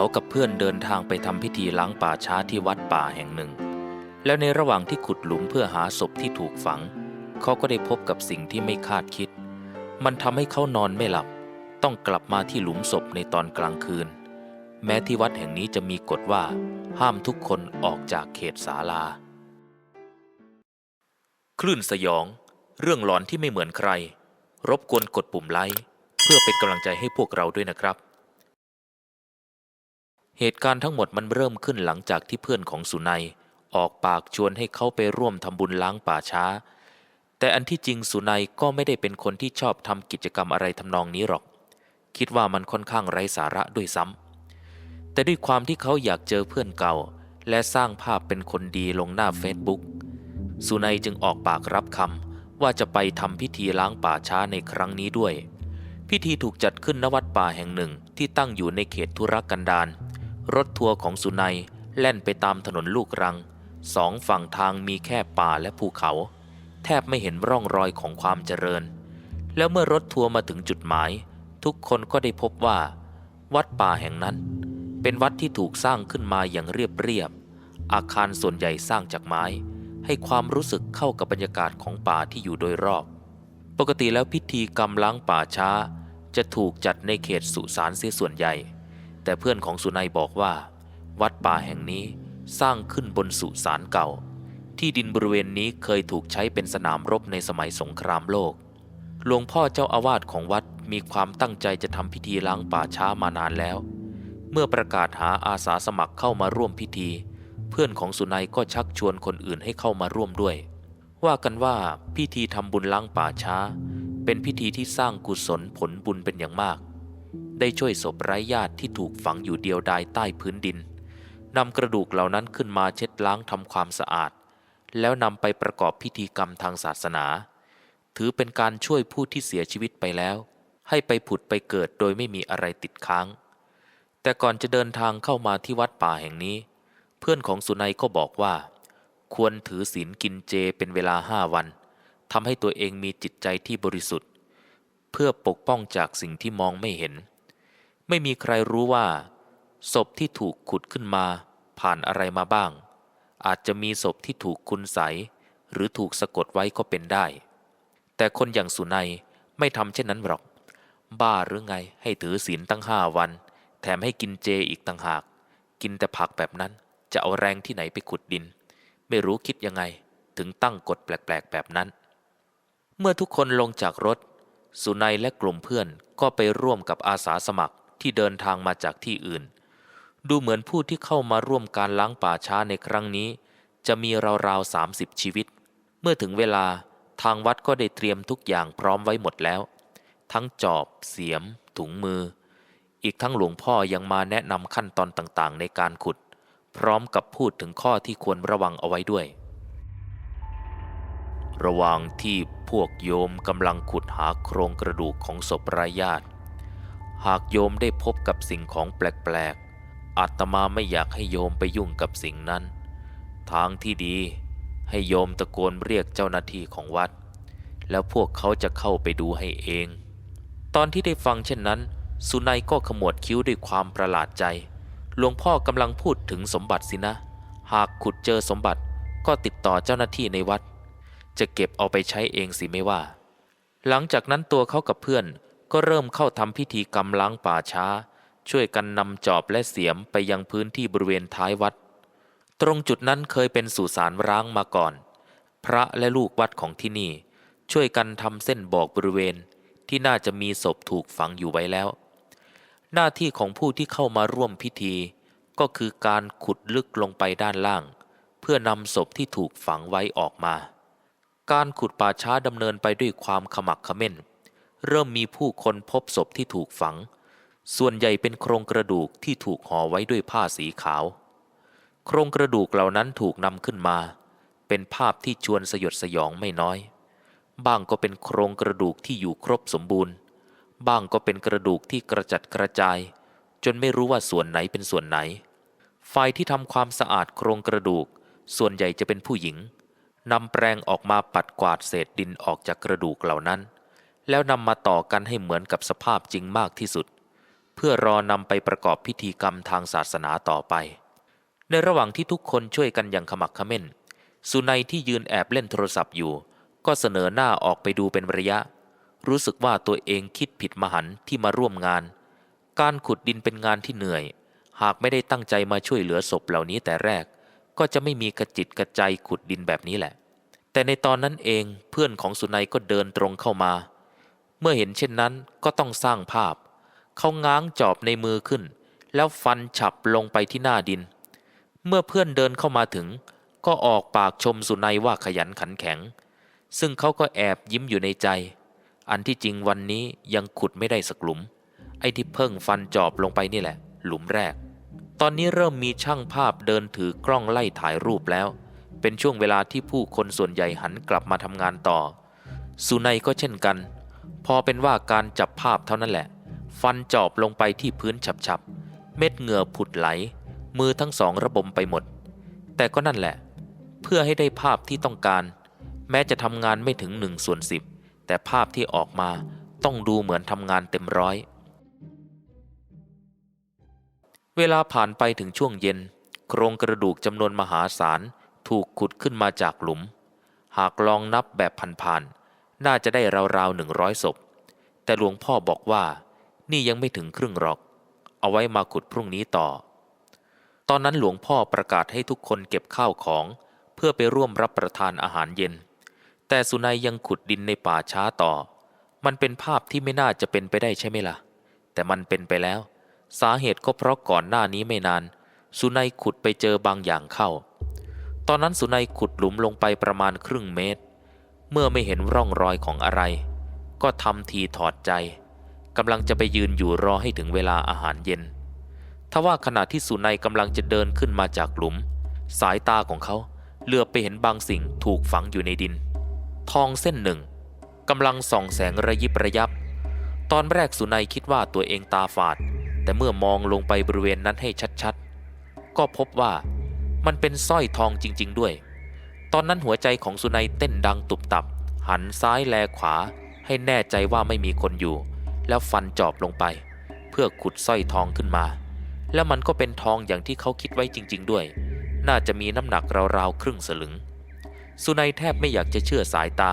เขากับเพื่อนเดินทางไปทำพิธีล้างป่าช้าที่วัดป่าแห่งหนึ่ง แล้วในระหว่างที่ขุดหลุมเพื่อหาศพที่ถูกฝัง เขาก็ได้พบกับสิ่งที่ไม่คาดคิด มันทำให้เขานอนไม่หลับ ต้องกลับมาที่หลุมศพในตอนกลางคืน แม้ที่วัดแห่งนี้จะมีกฎว่า ห้ามทุกคนออกจากเขตศาลา คลื่นสยอง เรื่องหลอนที่ไม่เหมือนใคร รบกวนกดปุ่มไลค์เพื่อเป็นกำลังใจให้พวกเราด้วยนะครับ เหตุการณ์ทั้งหมดมันเริ่มขึ้นหลังจากที่เพื่อนของสุนัย ออกปากชวนให้เขาไปร่วมทำบุญล้างป่าช้า แต่อันที่จริงสุนัยก็ไม่ได้เป็นคนที่ชอบทำกิจกรรมอะไรทำนองนี้หรอก คิดว่ามันค่อนข้างไร้สาระด้วยซ้ำแต่ด้วยความที่เขาอยากเจอเพื่อนเก่า และสร้างภาพเป็นคนดีลงหน้าเฟซบุ๊กสุนัยจึงออกปากรับคำว่าจะไปทำพิธีล้างป่าช้าในครั้งนี้ด้วย พิธีถูกจัดขึ้นณวัดป่าแห่งหนึ่งที่ตั้งอยู่ในเขตธุรกันดาร รถทัวร์ของสุนัยแล่นไปตามถนนลูกรัง สองฝั่งทางมีแค่ป่าและภูเขา แทบไม่เห็นร่องรอยของความเจริญ แล้วเมื่อรถทัวร์มาถึงจุดหมาย ทุกคนก็ได้พบว่า วัดป่าแห่งนั้น เป็นวัดที่ถูกสร้างขึ้นมาอย่างเรียบเรียบ อาคารส่วนใหญ่สร้างจากไม้ ให้ความรู้สึกเข้ากับบรรยากาศของป่าที่อยู่โดยรอบ ปกติแล้วพิธีกรรมล้างป่าช้า จะถูกจัดในเขตสุสานเสียส่วนใหญ่ แต่เพื่อนของสุนัยบอกว่า วัดป่าแห่งนี้สร้างขึ้นบนสุสานเก่า ที่ดินบริเวณนี้เคยถูกใช้เป็นสนามรบในสมัยสงครามโลก หลวงพ่อเจ้าอาวาสของวัดมีความตั้งใจจะทำพิธีล้างป่าช้ามานานแล้ว เมื่อประกาศหาอาสาสมัครเข้ามาร่วมพิธี เพื่อนของสุนัยก็ชักชวนคนอื่นให้เข้ามาร่วมด้วย ว่ากันว่าพิธีทำบุญล้างป่าช้า เป็นพิธีที่สร้างกุศลผลบุญเป็นอย่างมาก ได้ช่วยศพไร้ญาติที่ถูกฝังอยู่เดียวดายใต้พื้นดินนำกระดูกเหล่านั้นขึ้นมาเช็ดล้างทำความสะอาด แล้วนำไปประกอบพิธีกรรมทางศาสนา ถือเป็นการช่วยผู้ที่เสียชีวิตไปแล้ว ให้ไปผุดไปเกิดโดยไม่มีอะไรติดค้าง แต่ก่อนจะเดินทางเข้ามาที่วัดป่าแห่งนี้ เพื่อนของสุนัยก็บอกว่า ควรถือศีลกินเจเป็นเวลาห้าวันทำให้ตัวเองมีจิตใจที่บริสุทธิ์ เพื่อปกป้องจากสิ่งที่มองไม่เห็น ไม่มีใครรู้ว่า ศพที่ถูกขุดขึ้นมาผ่านอะไรมาบ้าง อาจจะมีศพที่ถูกคุณใสหรือถูกสะกดไว้ก็เป็นได้ แต่คนอย่างสุนัยไม่ทำเช่นนั้นหรอก บ้าหรือไงให้ถือศีลตั้งห้าวัน แถมให้กินเจอีกต่างหาก กินแต่ผักแบบนั้นจะเอาแรงที่ไหนไปขุดดิน ไม่รู้คิดยังไงถึงตั้งกฎแปลกๆแบบนั้น เมื่อทุกคนลงจากรถ สุนัยและกลุ่มเพื่อนก็ไปร่วมกับอาสาสมัคร ที่เดินทางมาจากที่อื่น ดูเหมือนผู้ที่เข้ามาร่วมการล้างป่าช้าในครั้งนี้ จะมีราวๆ30ชีวิต เมื่อถึงเวลาทางวัดก็ได้เตรียมทุกอย่างพร้อมไว้หมดแล้ว ทั้งจอบ เสียม ถุงมือ อีกทั้งหลวงพ่อยังมาแนะนำขั้นตอนต่างๆ ในการขุด พร้อมกับพูดถึงข้อที่ควรระวังเอาไว้ด้วย ระหว่างที่พวกโยมกำลังขุดหาโครงกระดูกของศพรายญาติ หากโยมได้พบกับสิ่งของแปลกๆอาตมาไม่อยากให้โยมไปยุ่งกับสิ่งนั้น ทางที่ดีให้โยมตะโกนเรียกเจ้าหน้าที่ของวัด แล้วพวกเขาจะเข้าไปดูให้เอง ตอนที่ได้ฟังเช่นนั้น สุนัยก็ขมวดคิ้วด้วยความประหลาดใจ หลวงพ่อกำลังพูดถึงสมบัติสินะ หากขุดเจอสมบัติก็ติดต่อเจ้าหน้าที่ในวัด จะเก็บเอาไปใช้เองสิไม่ว่า หลังจากนั้นตัวเขากับเพื่อน ก็เริ่มเข้าทำพิธีกรรมล้างป่าช้า ช่วยกันนำจอบและเสียมไปยังพื้นที่บริเวณท้ายวัด ตรงจุดนั้นเคยเป็นสุสานร้างมาก่อน พระและลูกวัดของที่นี่ ช่วยกันทำเส้นบอกบริเวณที่น่าจะมีศพถูกฝังอยู่ไว้แล้ว หน้าที่ของผู้ที่เข้ามาร่วมพิธี ก็คือการขุดลึกลงไปด้านล่าง เพื่อนำศพที่ถูกฝังไว้ออกมา การขุดป่าช้าดำเนินไปด้วยความขมักขม้น เริ่มมีผู้คนพบศพที่ถูกฝัง ส่วนใหญ่เป็นโครงกระดูกที่ถูกห่อไว้ด้วยผ้าสีขาว โครงกระดูกเหล่านั้นถูกนำขึ้นมา เป็นภาพที่ชวนสยดสยองไม่น้อย บ้างก็เป็นโครงกระดูกที่อยู่ครบสมบูรณ์ บ้างก็เป็นกระดูกที่กระจัดกระจาย จนไม่รู้ว่าส่วนไหนเป็นส่วนไหน ฝ่ายที่ทำความสะอาดโครงกระดูก ส่วนใหญ่จะเป็นผู้หญิงนำแปรงออกมาปัดกวาดเศษดินออกจากกระดูกเหล่านั้น แล้วนำมาต่อกันให้เหมือนกับสภาพจริงมากที่สุด เพื่อรอนำไปประกอบพิธีกรรมทางศาสนาต่อไป ในระหว่างที่ทุกคนช่วยกันอย่างขมักเขม้น สุนัยที่ยืนแอบเล่นโทรศัพท์อยู่ ก็เสนอหน้าออกไปดูเป็นระยะ รู้สึกว่าตัวเองคิดผิดมหันต์ที่มาร่วมงาน การขุดดินเป็นงานที่เหนื่อย หากไม่ได้ตั้งใจมาช่วยเหลือศพเหล่านี้แต่แรก ก็จะไม่มีกระจิตกระใจขุดดินแบบนี้แหละ แต่ในตอนนั้นเองเพื่อนของสุนัยก็เดินตรงเข้ามา เมื่อเห็นเช่นนั้นก็ต้องสร้างภาพ เขาง้างจอบในมือขึ้น แล้วฟันฉับลงไปที่หน้าดิน เมื่อเพื่อนเดินเข้ามาถึง ก็ออกปากชมสุนัยว่าขยันขันแข็ง ซึ่งเขาก็แอบยิ้มอยู่ในใจ อันที่จริงวันนี้ยังขุดไม่ได้สักหลุม ไอ้ที่เพิ่งฟันจอบลงไปนี่แหละ หลุมแรก ตอนนี้เริ่มมีช่างภาพเดินถือกล้องไล่ถ่ายรูปแล้ว เป็นช่วงเวลาที่ผู้คนส่วนใหญ่หันกลับมาทำงานต่อ สุนัยก็เช่นกัน พอเป็นว่าการจับภาพเท่านั้นแหละ ฟันจอบลงไปที่พื้นฉับๆ เม็ดเหงื่อผุดไหล มือทั้งสองระบมไปหมด แต่ก็นั่นแหละ เพื่อให้ได้ภาพที่ต้องการ แม้จะทำงานไม่ถึงหนึ่งส่วนสิบแต่ภาพที่ออกมาต้องดูเหมือนทำงานเต็มร้อย เวลาผ่านไปถึงช่วงเย็น โครงกระดูกจำนวนมหาศาลถูกขุดขึ้นมาจากหลุม หากลองนับแบบผ่านๆ น่าจะได้ราวๆหนึ่งร้อยศพ แต่หลวงพ่อบอกว่า นี่ยังไม่ถึงครึ่งหรอก เอาไว้มาขุดพรุ่งนี้ต่อ ตอนนั้นหลวงพ่อประกาศให้ทุกคนเก็บข้าวของ เพื่อไปร่วมรับประทานอาหารเย็น แต่สุนัยยังขุดดินในป่าช้าต่อ มันเป็นภาพที่ไม่น่าจะเป็นไปได้ใช่ไหมล่ะ แต่มันเป็นไปแล้ว สาเหตุก็เพราะก่อนหน้านี้ไม่นาน สุนัยขุดไปเจอบางอย่างเข้า ตอนนั้นสุนัยขุดหลุมลงไปประมาณครึ่งเมตร เมื่อไม่เห็นร่องรอยของอะไร ก็ทำทีถอดใจกำลังจะไปยืนอยู่รอให้ถึงเวลาอาหารเย็นทว่าขณะที่สุนัยกำลังจะเดินขึ้นมาจากหลุม สายตาของเขาเหลือบไปเห็นบางสิ่งถูกฝังอยู่ในดิน ทองเส้นหนึ่งกำลังส่องแสงระยิบระยับ ตอนแรกสุนัยคิดว่าตัวเองตาฝาด แต่เมื่อมองลงไปบริเวณนั้นให้ชัดๆ ก็พบว่ามันเป็นสร้อยทองจริง ๆ ด้วย ตอนนั้นหัวใจของสุนัยเต้นดังตุบตับ หันซ้ายแลขวา ให้แน่ใจว่าไม่มีคนอยู่ แล้วฟันจอบลงไป เพื่อขุดสร้อยทองขึ้นมา แล้วมันก็เป็นทองอย่างที่เขาคิดไว้จริง ๆ ด้วย น่าจะมีน้ำหนักราวๆครึ่งสลึง สุนัยแทบไม่อยากจะเชื่อสายตา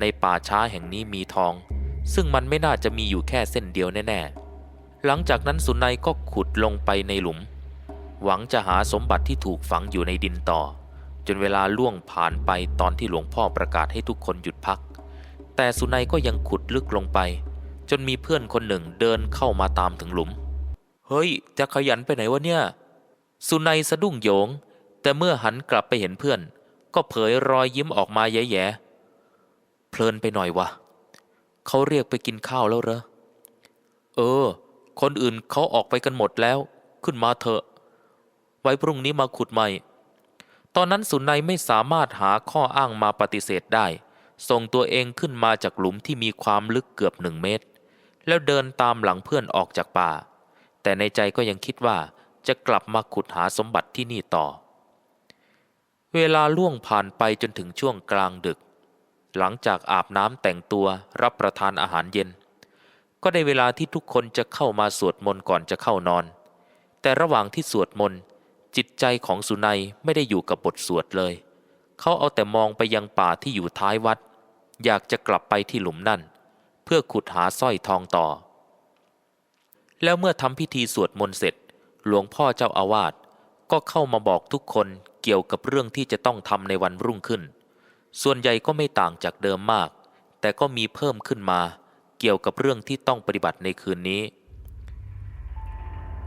ในป่าช้าแห่งนี้มีทอง ซึ่งมันไม่น่าจะมีอยู่แค่เส้นเดียวแน่ๆ หลังจากนั้นสุนัยก็ขุดลงไปในหลุม หวังจะหาสมบัติที่ถูกฝังอยู่ในดินต่อ จนเวลาล่วงผ่านไปตอนที่หลวงพ่อประกาศให้ทุกคนหยุดพัก แต่สุนัยก็ยังขุดลึกลงไป จนมีเพื่อนคนหนึ่งเดินเข้ามาตามถึงหลุม เฮ้ย จะขยันไปไหนวะเนี่ย สุนัยสะดุ้งโยง แต่เมื่อหันกลับไปเห็นเพื่อน ก็เผยรอยยิ้มออกมาแย่ๆเพลินไปหน่อยวะเขาเรียกไปกินข้าวแล้วเหรอเออ คนอื่นเขาออกไปกันหมดแล้ว ขึ้นมาเถอะ ไว้พรุ่งนี้มาขุดใหม่ ตอนนั้นสุนัยไม่สามารถหาข้ออ้างมาปฏิเสธได้ ส่งตัวเองขึ้นมาจากหลุมที่มีความลึกเกือบหนึ่งเมตร แล้วเดินตามหลังเพื่อนออกจากป่า แต่ในใจก็ยังคิดว่าจะกลับมาขุดหาสมบัติที่นี่ต่อ เวลาล่วงผ่านไปจนถึงช่วงกลางดึก หลังจากอาบน้ำแต่งตัวรับประทานอาหารเย็น ก็ได้เวลาที่ทุกคนจะเข้ามาสวดมนต์ก่อนจะเข้านอน แต่ระหว่างที่สวดมนต์ จิตใจของสุนัยไม่ได้อยู่กับบทสวดเลย เขาเอาแต่มองไปยังป่าที่อยู่ท้ายวัด อยากจะกลับไปที่หลุมนั่น เพื่อขุดหาสร้อยทองต่อ แล้วเมื่อทำพิธีสวดมนต์เสร็จ หลวงพ่อเจ้าอาวาสก็เข้ามาบอกทุกคนเกี่ยวกับเรื่องที่จะต้องทำในวันรุ่งขึ้น ส่วนใหญ่ก็ไม่ต่างจากเดิมมาก แต่ก็มีเพิ่มขึ้นมาเกี่ยวกับเรื่องที่ต้องปฏิบัติในคืนนี้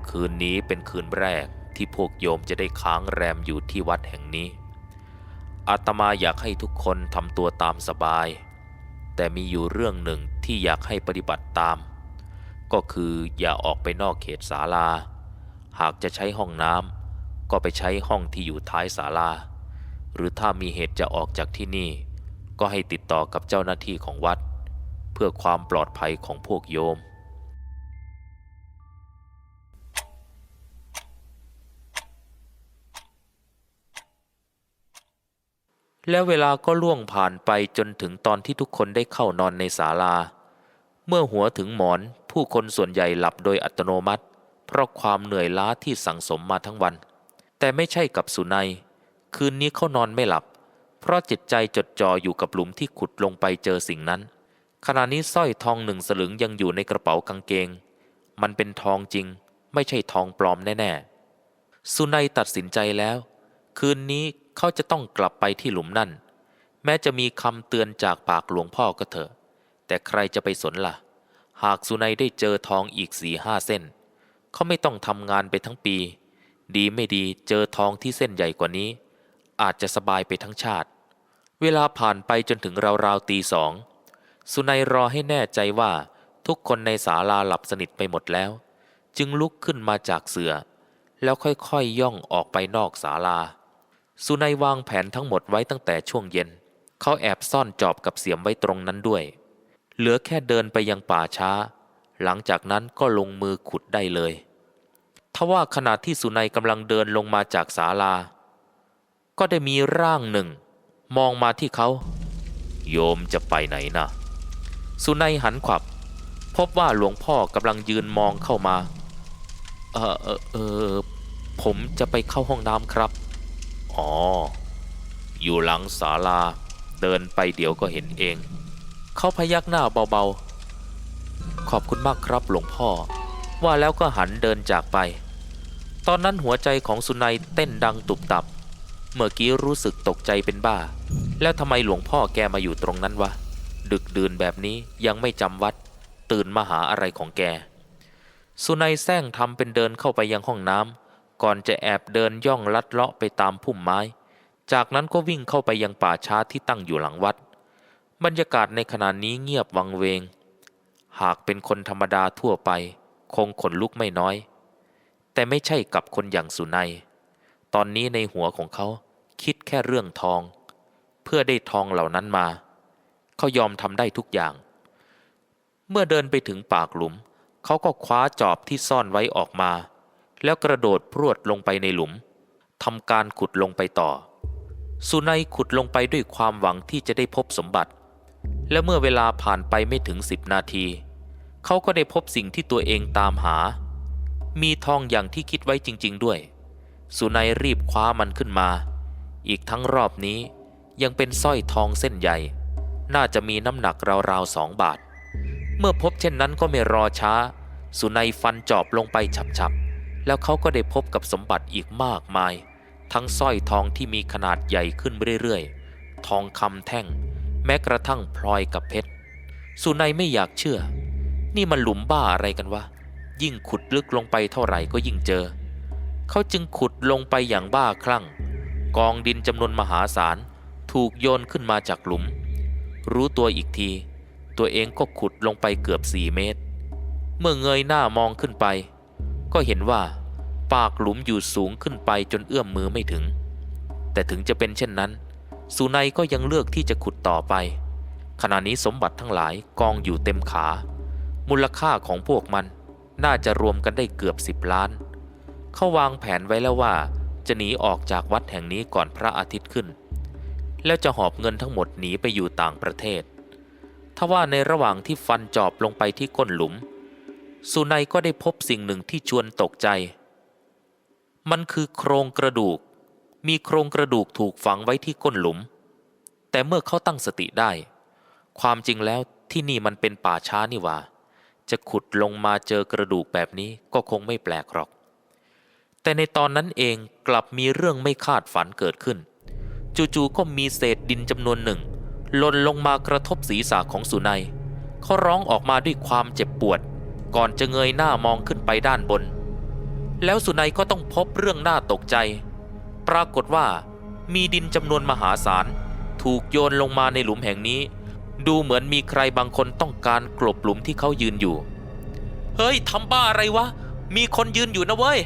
คืนนี้เป็นคืนแรก ที่พวกโยมจะได้ค้างแรมอยู่ที่วัดแห่งนี้ อาตมาอยากให้ทุกคนทำตัวตามสบาย แต่มีอยู่เรื่องหนึ่งที่อยากให้ปฏิบัติตาม ก็คืออย่าออกไปนอกเขตศาลา หากจะใช้ห้องน้ำก็ไปใช้ห้องที่อยู่ท้ายศาลา หรือถ้ามีเหตุจะออกจากที่นี่ ก็ให้ติดต่อกับเจ้าหน้าที่ของวัด เพื่อความปลอดภัยของพวกโยม แล้วเวลาก็ล่วงผ่านไปจนถึงตอนที่ทุกคนได้เข้านอนในศาลา เมื่อหัวถึงหมอนผู้คนส่วนใหญ่หลับโดยอัตโนมัติ เพราะความเหนื่อยล้าที่สั่งสมมาทั้งวัน แต่ไม่ใช่กับสุนัย คืนนี้เขานอนไม่หลับ เพราะจิตใจจดจ่ออยู่กับหลุมที่ขุดลงไปเจอสิ่งนั้น ขณะนี้สร้อยทองหนึ่งสลึงยังอยู่ในกระเป๋ากางเกง มันเป็นทองจริง ไม่ใช่ทองปลอมแน่ๆสุนัยตัดสินใจแล้ว คืนนี้เขาจะต้องกลับไปที่หลุมนั่น แม้จะมีคำเตือนจากปากหลวงพ่อก็เถอะ แต่ใครจะไปสนล่ะ หากสุนัยได้เจอทองอีกสี่ห้าเส้น เขาไม่ต้องทำงานไปทั้งปี ดีไม่ดีเจอทองที่เส้นใหญ่กว่านี้ อาจจะสบายไปทั้งชาติ เวลาผ่านไปจนถึงราวๆตีสอง สุนัยรอให้แน่ใจว่าทุกคนในศาลาหลับสนิทไปหมดแล้ว จึงลุกขึ้นมาจากเสือ แล้วค่อยๆย่องออกไปนอกศาลา สุนัยวางแผนทั้งหมดไว้ตั้งแต่ช่วงเย็น เขาแอบซ่อนจอบกับเสียมไว้ตรงนั้นด้วย เหลือแค่เดินไปยังป่าช้า หลังจากนั้นก็ลงมือขุดได้เลยทว่าขณะที่สุนัยกำลังเดินลงมาจากศาลา ก็ได้มีร่างหนึ่ง มองมาที่เขา โยมจะไปไหนนะสุนัยหันขวับ พบว่าหลวงพ่อกำลังยืนมองเข้ามา เออเออเออผมจะไปเข้าห้องน้ำครับ อ๋อ อยู่หลังศาลา เดินไปเดี๋ยวก็เห็นเอง เขาพยักหน้าเบาๆ ขอบคุณมากครับหลวงพ่อ ว่าแล้วก็หันเดินจากไป ตอนนั้นหัวใจของสุนัยเต้นดังตุบตับ เมื่อกี้รู้สึกตกใจเป็นบ้า แล้วทำไมหลวงพ่อแกมาอยู่ตรงนั้นวะ ดึกดื่นแบบนี้ยังไม่จำวัด ตื่นมาหาอะไรของแก สุนัยแซงทำเป็นเดินเข้าไปยังห้องน้ำ ก่อนจะแอบเดินย่องลัดเลาะไปตามพุ่มไม้ จากนั้นก็วิ่งเข้าไปยังป่าช้าที่ตั้งอยู่หลังวัด บรรยากาศในขณะนี้เงียบวังเวง หากเป็นคนธรรมดาทั่วไป คงขนลุกไม่น้อย แต่ไม่ใช่กับคนอย่างสุนัย ตอนนี้ในหัวของเขาคิดแค่เรื่องทอง เพื่อได้ทองเหล่านั้นมา เขายอมทำได้ทุกอย่าง เมื่อเดินไปถึงปากหลุม เขาก็คว้าจอบที่ซ่อนไว้ออกมา แล้วกระโดดพรวดลงไปในหลุมทำการขุดลงไปต่อ สุนัยขุดลงไปด้วยความหวังที่จะได้พบสมบัติ และเมื่อเวลาผ่านไปไม่ถึงสิบนาที เขาก็ได้พบสิ่งที่ตัวเองตามหา มีทองอย่างที่คิดไว้จริง ๆ ด้วย สุนัยรีบคว้ามันขึ้นมา อีกทั้งรอบนี้ยังเป็นสร้อยทองเส้นใหญ่ น่าจะมีน้ำหนักราวๆสองบาท เมื่อพบเช่นนั้นก็ไม่รอช้า สุนัยฟันจอบลงไปฉับๆ แล้วเขาก็ได้พบกับสมบัติอีกมากมาย ทั้งสร้อยทองที่มีขนาดใหญ่ขึ้นเรื่อยๆ ทองคำแท่ง แม้กระทั่งพลอยกับเพชร สุนัยไม่อยากเชื่อ นี่มันหลุมบ้าอะไรกันวะ ยิ่งขุดลึกลงไปเท่าไหร่ก็ยิ่งเจอ เขาจึงขุดลงไปอย่างบ้าคลั่ง กองดินจำนวนมหาศาลถูกโยนขึ้นมาจากหลุม รู้ตัวอีกที ตัวเองก็ขุดลงไปเกือบสี่เมตร เมื่อเงยหน้ามองขึ้นไป ก็เห็นว่า ปากหลุมอยู่สูงขึ้นไปจนเอื้อมมือไม่ถึง แต่ถึงจะเป็นเช่นนั้น สุนัยก็ยังเลือกที่จะขุดต่อไป ขณะนี้สมบัติทั้งหลายกองอยู่เต็มขา มูลค่าของพวกมันน่าจะรวมกันได้เกือบสิบล้าน เขาวางแผนไว้แล้วว่า จะหนีออกจากวัดแห่งนี้ก่อนพระอาทิตย์ขึ้น แล้วจะหอบเงินทั้งหมดหนีไปอยู่ต่างประเทศ ทว่าในระหว่างที่ฟันจอบลงไปที่ก้นหลุม สุนัยก็ได้พบสิ่งหนึ่งที่ชวนตกใจ มันคือโครงกระดูก มีโครงกระดูกถูกฝังไว้ที่ก้นหลุม แต่เมื่อเขาตั้งสติได้ ความจริงแล้วที่นี่มันเป็นป่าช้านี่ว่า จะขุดลงมาเจอกระดูกแบบนี้ก็คงไม่แปลกหรอก แต่ในตอนนั้นเองกลับมีเรื่องไม่คาดฝันเกิดขึ้น จู่ๆก็มีเศษดินจำนวนหนึ่งหล่นลงมากระทบศีรษะของสุนัยเขาร้องออกมาด้วยความเจ็บปวด ก่อนจะเงยหน้ามองขึ้นไปด้านบน แล้วสุนัยก็ต้องพบเรื่องน่าตกใจ ปรากฏว่า มีดินจำนวนมหาศาล ถูกโยนลงมาในหลุมแห่งนี้ ดูเหมือนมีใครบางคนต้องการกลบหลุมที่เขายืนอยู่ เฮ้ยทำบ้าอะไรวะ มีคนยืนอยู่นะเว้ย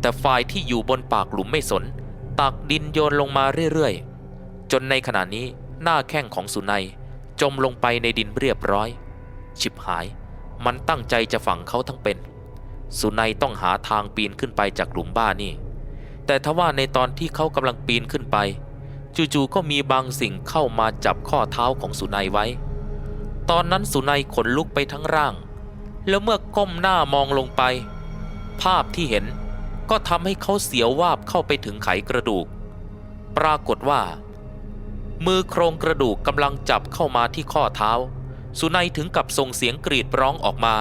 แต่ฝ่ายที่อยู่บนปากหลุมไม่สน ตักดินโยนลงมาเรื่อยๆ จนในขณะนี้หน้าแข้งของสุนัยจมลงไปในดินเรียบร้อย ชิบหาย มันตั้งใจจะฝังเขาทั้งเป็น สุนัยต้องหาทางปีนขึ้นไปจากหลุมบ้านี่ แต่ทว่าในตอนที่เขากำลังปีนขึ้นไปจู่ๆก็มีบางสิ่งเข้ามาจับข้อเท้าของสุนัยไว้ ตอนนั้นสุนัยขนลุกไปทั้งร่าง แล้วเมื่อก้มหน้ามองลงไป ภาพที่เห็นก็ทำให้เขาเสียววาบเข้าไปถึงไขกระดูก ปรากฏว่า มือโครงกระดูกกำลังจับเข้ามาที่ข้อเท้า สุนัยถึงกับส่งเสียงกรีดร้องออกมา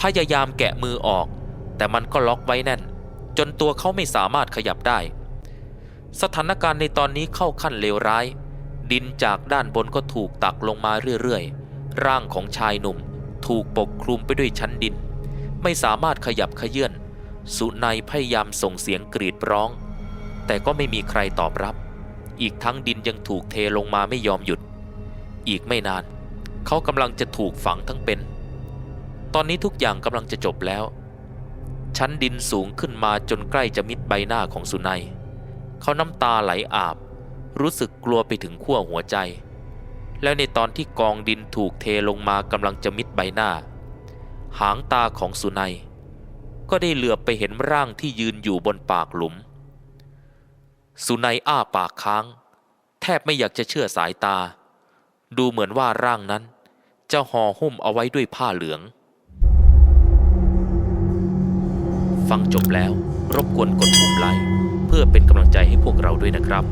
พยายามแกะมือออก แต่มันก็ล็อกไว้แน่น จนตัวเขาไม่สามารถขยับได้ สถานการณ์ในตอนนี้เข้าขั้นเลวร้าย ดินจากด้านบนก็ถูกตักลงมาเรื่อยๆ ร่างของชายหนุ่มถูกปกคลุมไปด้วยชั้นดิน ไม่สามารถขยับขยื่นสุนัยพยายามส่งเสียงกรีดร้อง แต่ก็ไม่มีใครตอบรับ อีกทั้งดินยังถูกเทลงมาไม่ยอมหยุด อีกไม่นาน เขากำลังจะถูกฝังทั้งเป็น ตอนนี้ทุกอย่างกำลังจะจบแล้ว ชั้นดินสูงขึ้นมาจนใกล้จะมิดใบหน้าของสุนัย เขาน้ำตาไหลอาบ รู้สึกกลัวไปถึงขั้วหัวใจ แล้วในตอนที่กองดินถูกเทลงมากำลังจะมิดใบหน้า หางตาของสุนัย ก็ได้เหลือบไปเห็นร่างที่ยืนอยู่บนปากหลุม สุนัยอ้าปากค้าง แทบไม่อยากจะเชื่อสายตาดูเหมือนว่าร่างนั้น จะห่อหุ้มเอาไว้ด้วยผ้าเหลือง ฟังจบแล้วรบกวนกดปุ่มไลค์เพื่อเป็นกำลังใจให้พวกเราด้วยนะครับ